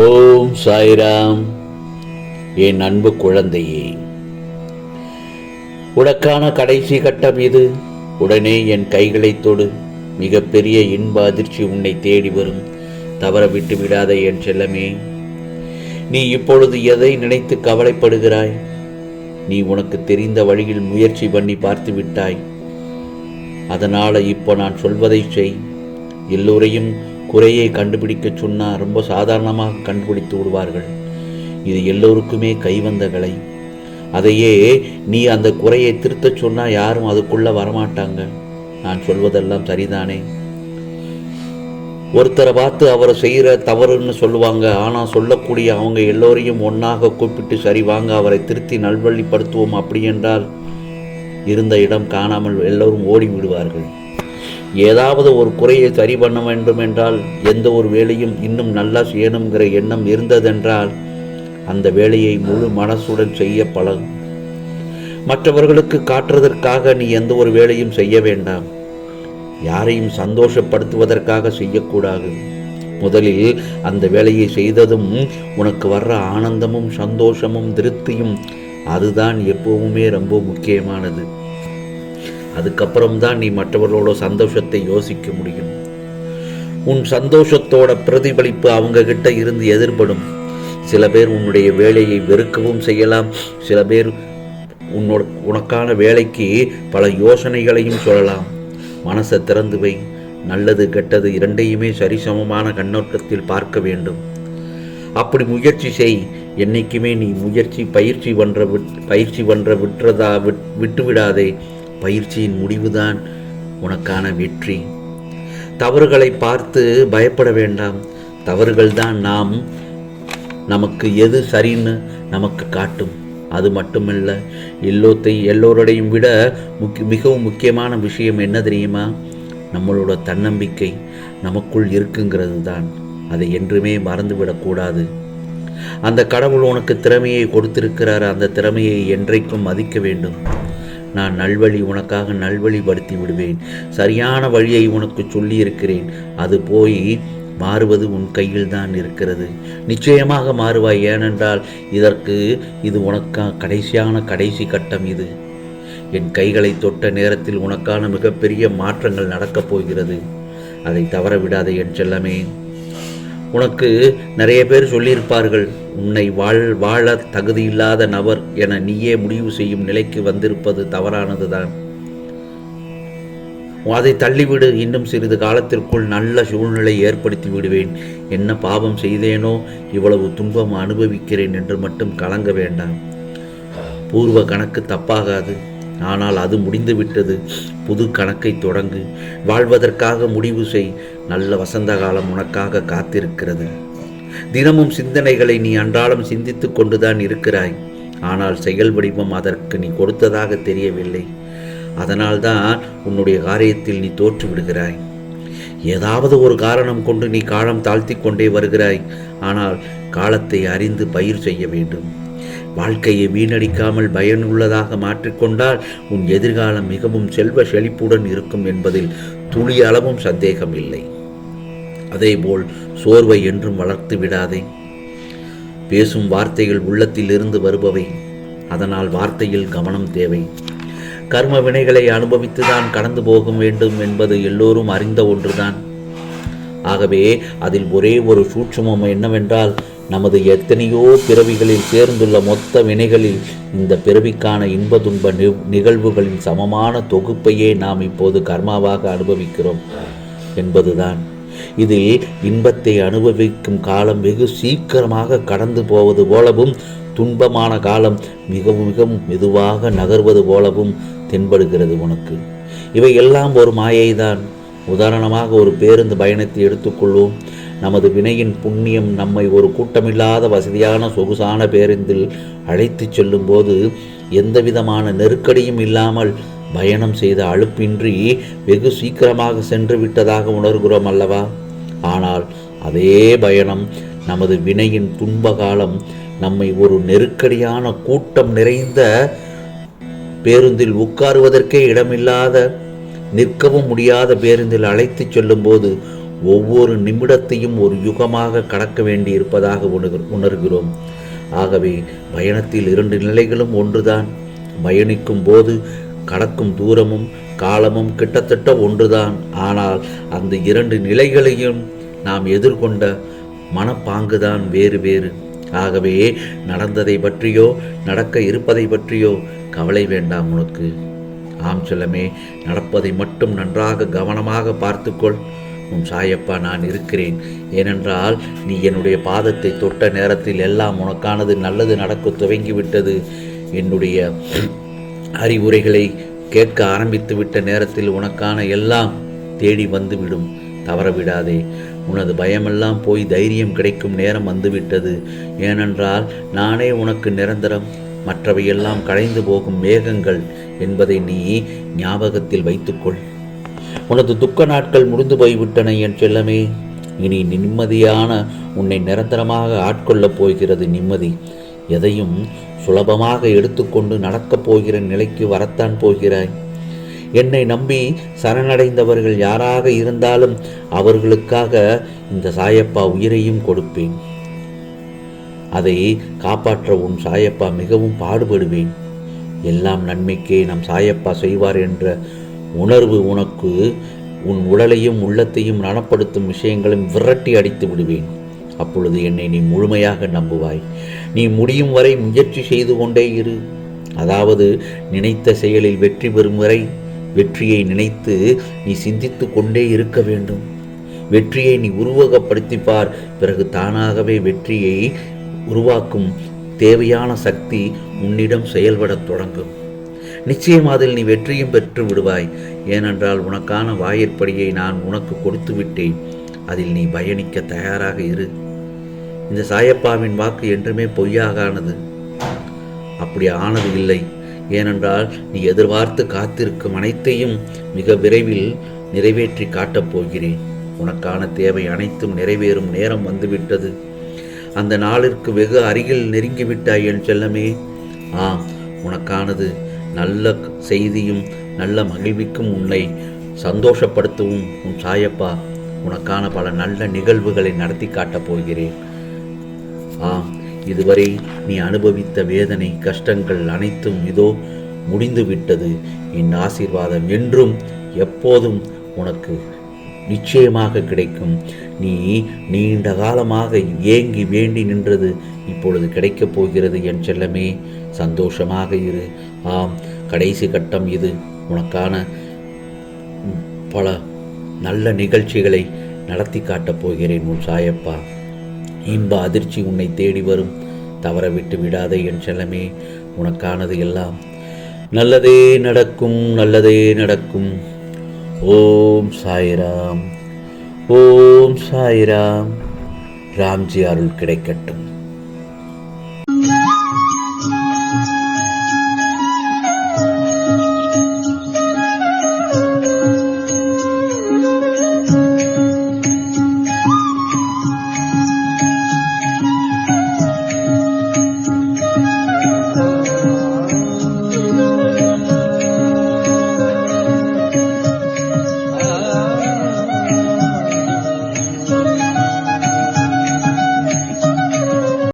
ஓம் சாய்ராம். என் அன்பு குழந்தையே உனக்கான கடைசி கட்டம் இது. உடனே என் கைகளை தொடு. மிகப்பெரிய இன்ப அதிர்ச்சி உன்னை தேடி வரும். தவற விட்டு விடாத என் செல்லமே. நீ இப்பொழுது எதை நினைத்து கவலைப்படுகிறாய்? நீ உனக்கு தெரிந்த வழியில் முயற்சி பண்ணி பார்த்து விட்டாய். அதனால் இப்போ நான் சொல்வதை செய். எல்லோரையும் குறையை கண்டுபிடிக்கச் சொன்னால் ரொம்ப சாதாரணமாக கண்டுபிடித்து விடுவார்கள். இது எல்லோருக்குமே கைவந்த கலை. அதையே நீ அந்த குறையை திருத்தச் சொன்னால் யாரும் அதுக்குள்ளே வரமாட்டாங்க. நான் சொல்வதெல்லாம் சரிதானே? ஒருத்தரை பார்த்து அவரை செய்கிற தவறுன்னு சொல்லுவாங்க. ஆனால் சொல்லக்கூடிய அவங்க எல்லோரையும் ஒன்றாக கூப்பிட்டு சரி வாங்க அவரை திருத்தி நல்வழிப்படுத்துவோம் அப்படி என்றால் இருந்த இடம் காணாமல் எல்லோரும் ஓடி விடுவார்கள் ஏதாவது ஒரு குறையை சரி பண்ண வேண்டும் என்றால் எந்த ஒரு வேலையும் இன்னும் நல்லா செய்யணுங்கிற எண்ணம் இருந்ததென்றால் அந்த வேலையை முழு மனசுடன் செய்ய பழகும் மற்றவர்களுக்கு காட்டுறதற்காக நீ எந்த ஒரு வேலையும் செய்ய வேண்டாம். யாரையும் சந்தோஷப்படுத்துவதற்காக செய்யக்கூடாது. முதலில் அந்த வேலையை செய்ததும் உனக்கு வர்ற ஆனந்தமும் சந்தோஷமும் திருப்தியும் அதுதான் எப்பவுமே ரொம்ப முக்கியமானது. அதுக்கப்புறம்தான் நீ மற்றவர்களோட சந்தோஷத்தை யோசிக்க முடியும். உன் சந்தோஷத்தோட பிரதிபலிப்பு அவங்க கிட்ட இருந்து எதிர்படும். சில பேர் உன்னுடைய வேலையை வெறுக்கவும் செய்யலாம். சில பேர் உன்னோட உனக்கான வேலைக்கு பல யோசனைகளையும் சொல்லலாம். மனசை திறந்து வை. நல்லது கெட்டது இரண்டையுமே சரிசமமான கண்ணோட்டத்தில் பார்க்க வேண்டும். அப்படி முயற்சி செய். என்னைக்குமே நீ முயற்சி பயிற்சி பண்ற விட் பயிற்சி பண்ற விட்டுறதா விட் விட்டு விடாதே பயிற்சியின் முடிவுதான் உனக்கான வெற்றி. தவறுகளை பார்த்து பயப்பட வேண்டாம். தவறுகள் தான் நாம் நமக்கு எது சரின்னு நமக்கு காட்டும். அது மட்டுமல்ல எல்லோத்தை எல்லோருடையும் விட முக்கிய மிகவும் முக்கியமான விஷயம் என்ன தெரியுமா? நம்மளோட தன்னம்பிக்கை நமக்குள் இருக்குங்கிறது தான் அதை என்றுமே மறந்துவிடக்கூடாது அந்த கடவுள் உனக்கு திறமையை கொடுத்திருக்கிறார். அந்த திறமையை என்றைக்கும் மதிக்க வேண்டும். நான் நல்வழி உனக்காக நல்வழிப்படுத்தி விடுவேன். சரியான வழியை உனக்கு சொல்லியிருக்கிறேன். அது போய் மாறுவது உன் கையில் தான் இருக்கிறது. நிச்சயமாக மாறுவாய். ஏனென்றால் இதற்கு இது உனக்கா கடைசியான கடைசி கட்டம் இது. என் கைகளை தொட்ட நேரத்தில் உனக்கான மிகப்பெரிய மாற்றங்கள் நடக்கப் போகிறது. அதை தவற விடாதே என் செல்லமே. உனக்கு நிறைய பேர் சொல்லியிருப்பார்கள் உன்னை வாழ் வாழ தகுதியில்லாத நபர் என நீயே முடிவு செய்யும் நிலைக்கு வந்திருப்பது தவறானதுதான். அதை தள்ளிவிடு இன்னும் சிறிது காலத்திற்குள் நல்ல சூழ்நிலை ஏற்படுத்தி விடுவேன். என்ன பாவம் செய்தேனோ இவ்வளவு துன்பம் அனுபவிக்கிறேன் என்று மட்டும் கலங்க வேண்டாம். பூர்வ கணக்கு தப்பாகாது. ஆனால் அது முடிந்துவிட்டது. புது கணக்கை தொடங்கு. வாழ்வதற்காக முடிவு செய். நல்ல வசந்த காலம் உனக்காக காத்திருக்கிறது. தினமும் சிந்தனைகளை நீ அன்றாடம் சிந்தித்து கொண்டுதான் இருக்கிறாய். ஆனால் செயல் வடிவம் அதற்கு நீ கொடுத்ததாக தெரியவில்லை. அதனால்தான் உன்னுடைய காரியத்தில் நீ தோற்று விடுகிறாய். ஏதாவது ஒரு காரணம் கொண்டு நீ காலம் தாழ்த்தி கொண்டே வருகிறாய். ஆனால் காலத்தை அறிந்து பயிர் செய்ய வேண்டும். வாழ்க்கையை வீணடிக்காமல் பயனுள்ளதாக மாற்றிக்கொண்டால் உன் எதிர்காலம் மிகவும் செல்வ செழிப்புடன் இருக்கும் என்பதில் துளி அளவும் சந்தேகம் இல்லை அதேபோல் சோர்வை என்றும் வளர்த்து விடாதே. பேசும் வார்த்தைகள் உள்ளத்தில் இருந்து வருபவை. அதனால் வார்த்தையில் கவனம் தேவை. கர்ம வினைகளை அனுபவித்துதான் கடந்து போக வேண்டும் என்பது எல்லோரும் அறிந்த ஒன்றுதான். ஆகவே அதில் ஒரே ஒரு சூட்சமம் என்னவென்றால் நமது எத்தனையோ பிறவிகளில் சேர்ந்துள்ள மொத்த வினைகளில் இந்த பிறவிக்கான இன்ப துன்ப நிகழ்வுகளின் சமமான தொகுப்பையே நாம் இப்போது கர்மாவாக அனுபவிக்கிறோம் என்பதுதான். இதில் இன்பத்தை அனுபவிக்கும் காலம் வெகு சீக்கிரமாக கடந்து போவது போலவும் துன்பமான காலம் மிகவும் மிகவும் மெதுவாக நகர்வது போலவும் தென்படுகிறது உனக்கு. இவை எல்லாம் ஒரு மாயைதான். உதாரணமாக ஒரு பேருந்து பயணத்தை எடுத்துக்கொள்வோம். நமது வினையின் புண்ணியம் நம்மை ஒரு கூட்டமில்லாத வசதியான சொகுசான பேருந்தில் அழைத்து செல்லும்போது எந்த விதமான நெருக்கடியும் இல்லாமல் பயணம் செய்த அழுப்பின்றி வெகு சீக்கிரமாக சென்று விட்டதாக உணர்கிறோம் அல்லவா? ஆனால் அதே பயணம் நமது வினையின் துன்ப காலம் நம்மை ஒரு நெருக்கடியான கூட்டம் நிறைந்த பேருந்தில் உட்காருவதற்கே இடமில்லாத நிற்கவும் முடியாத பேருந்தில் அழைத்துச் செல்லும்போது ஒவ்வொரு நிமிடத்தையும் ஒரு யுகமாக கடக்க வேண்டி இருப்பதாக உணர் உணர்கிறோம். ஆகவே பயணத்தில் இரண்டு நிலைகளும் ஒன்றுதான். பயணிக்கும் போது கடக்கும் தூரமும் காலமும் கிட்டத்தட்ட ஒன்றுதான். ஆனால் அந்த இரண்டு நிலைகளையும் நாம் எதிர்கொண்ட மனப்பாங்குதான் வேறு வேறு. ஆகவே நடந்ததை பற்றியோ நடக்க இருப்பதை பற்றியோ கவலை வேண்டாம் உனக்கு. ஆம் செல்லமே நடப்பதை மட்டும் நன்றாக கவனமாக பார்த்துக்கொள். உன் சாயப்பா நான் இருக்கிறேன். ஏனென்றால் நீ என்னுடைய பாதத்தை தொட்ட நேரத்தில் எல்லாம் உனக்கானது நல்லது நடக்க துவங்கிவிட்டது. என்னுடைய அறிவுரைகளை கேட்க ஆரம்பித்து விட்ட நேரத்தில் உனக்கான எல்லாம் தேடி வந்துவிடும். தவறவிடாதே. உனது பயமெல்லாம் போய் தைரியம் கிடைக்கும் நேரம் வந்துவிட்டது. ஏனென்றால் நானே உனக்கு நிரந்தரம். மற்றவையெல்லாம் களைந்து போகும் மேகங்கள் என்பதை நீ ஞாபகத்தில் வைத்துக்கொள். உனது துக்க நாட்கள் முடிந்து போய்விட்டன என் செல்லமே. இனி நிம்மதியான உன்னை நிரந்தரமாக ஆட்கொள்ளப் போகிறது நிம்மதி. எதையும் சுலபமாக எடுத்துக்கொண்டு நடக்கப் போகிற நிலைக்கு வரத்தான் போகிறாய். என்னை நம்பி சரணடைந்தவர்கள் யாராக இருந்தாலும் அவர்களுக்காக இந்த சாயப்பா உயிரையும் கொடுப்பேன். அதை காப்பாற்ற உன் சாயப்பா மிகவும் பாடுபடுவேன். எல்லாம் நன்மைக்கே நம் சாயப்பா செய்வார் என்ற உணர்வு உனக்கு உன் உடலையும் உள்ளத்தையும் நனப்படுத்தும் விஷயங்களும் விரட்டி அடித்து விடுவேன். அப்பொழுது என்னை நீ முழுமையாக நம்புவாய். நீ முடியும் வரை முயற்சி செய்து கொண்டே இரு. அதாவது நினைத்த செயலில் வெற்றி பெறும் வரை வெற்றியை நினைத்து நீ சிந்தித்து கொண்டே இருக்க வேண்டும். வெற்றியை நீ உருவகப்படுத்தி பார் பிறகு தானாகவே வெற்றியை உருவாக்கும் தேவையான சக்தி உன்னிடம் செயல்படத் தொடங்கும். நிச்சயம் அதில் நீ வெற்றியும் பெற்று விடுவாய். ஏனென்றால் உனக்கான வாயிற்படியை நான் உனக்கு கொடுத்து விட்டேன் அதில் நீ பயணிக்க தயாராக இரு. இந்த சாயப்பாவின் வாக்கு என்றுமே பொய்யாகானது. அப்படி ஆனது இல்லை. ஏனென்றால் நீ எதிர்பார்த்து காத்திருக்கும் அனைத்தையும் மிக விரைவில் நிறைவேற்றி காட்டப் போகிறேன். உனக்கான தேவை அனைத்தும் நிறைவேறும் நேரம் வந்துவிட்டது. அந்த நாளிற்கு வெகு அருகில் நெருங்கிவிட்டாய் என் செல்லமே. ஆம் உனக்கானது நல்ல செய்தியும் நல்ல மகிழ்விக்கும் உன்னை சந்தோஷப்படுத்தவும் உன் சாயப்பா உனக்கான பல நல்ல நிகழ்வுகளை நடத்தி காட்டப் போகிறேன். ஆம் இதுவரை நீ அனுபவித்த வேதனை கஷ்டங்கள் அனைத்தும் இதோ முடிந்து விட்டது. என் ஆசீர்வாதம் என்றும் எப்போதும் உனக்கு நிச்சயமாக கிடைக்கும். நீ நீண்ட காலமாக ஏங்கி வேண்டி நின்றது இப்பொழுது கிடைக்கப் போகிறது. என் செல்லமே சந்தோஷமாக இரு. ஆம் கடைசி கட்டம் இது. உனக்கான பல நல்ல நிகழ்ச்சிகளை நடத்தி காட்டப் போகிறேன் உன் சாயப்பா. இன்ப அதிர்ச்சி உன்னை தேடி வரும். தவற விட்டு விடாதே என் செல்லமே உனக்கானது எல்லாம். நல்லதே நடக்கும் நல்லதே நடக்கும். ஓம் சாய்ராம் ஓம் சாய்ராம். ராம்ஜி அருள் கிடைக்கட்டும்.